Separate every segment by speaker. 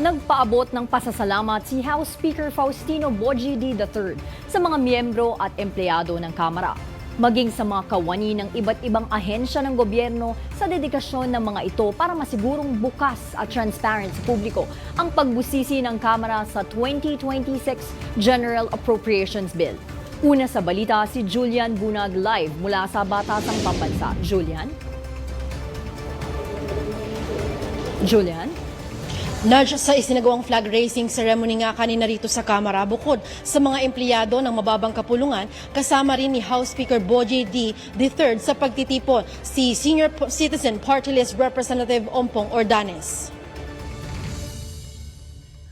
Speaker 1: Nagpaabot ng pasasalamat si House Speaker Faustino Bojidi III sa mga miyembro at empleyado ng Kamara, maging sa mga kawani ng iba't ibang ahensya ng gobyerno sa dedikasyon ng mga ito para masigurong bukas at transparent sa publiko ang pagbusisi ng Kamara sa 2026 General Appropriations Bill. Una sa balita si Julian Bunag live mula sa Batasang Pambansa. Julian? Julian?
Speaker 2: Nudge sa isinagawang flag raising ceremony nga kanina rito sa Kamara bukod sa mga empleyado ng mababang kapulungan kasama rin ni House Speaker Boji D. III sa pagtitipon si Senior Citizen Party List Representative Ompong Ordanes.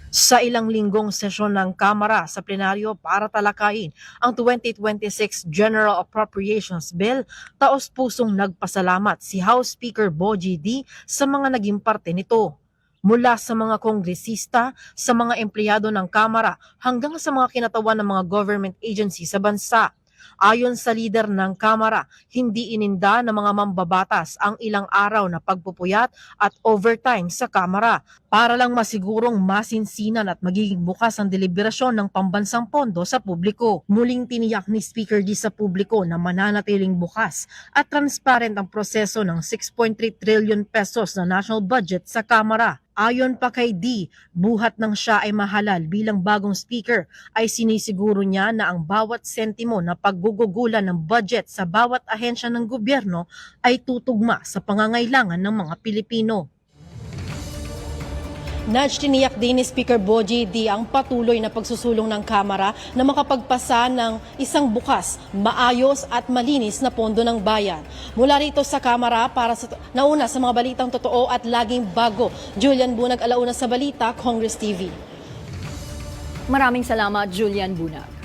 Speaker 3: sa ilang linggong sesyon ng Kamara sa plenaryo para talakayin ang 2026 General Appropriations Bill, taos-pusong nagpasalamat si House Speaker Boji D sa mga naging parte nito. Mula sa mga kongresista, sa mga empleyado ng Kamara, hanggang sa mga kinatawan ng mga government agency sa bansa. Ayon sa leader ng Kamara, hindi ininda ng mga mambabatas ang ilang araw na pagpupuyat at overtime sa Kamara para lang masigurong masinsinan at magiging bukas ang deliberasyon ng pambansang pondo sa publiko. Muling tiniyak ni Speaker D sa publiko na mananatiling bukas at transparent ang proseso ng 6.3 trillion pesos na national budget sa Kamara. Ayon pa kay D, buhat ng siya ay mahalal bilang bagong speaker ay sinisiguro niya na ang bawat sentimo na paggugugulan ng budget sa bawat ahensya ng gobyerno ay tutugma sa pangangailangan ng mga Pilipino.
Speaker 2: Nudge tiniyak din ni Speaker Boji D ang patuloy na pagsusulong ng Kamara na makapagpasa ng isang bukas, maayos at malinis na pondo ng bayan. Mula rito sa Kamara para sa nauna sa mga balitang totoo at laging bago. Julian Bunag, alauna sa balita, Congress TV.
Speaker 1: Maraming salamat, Julian Bunag.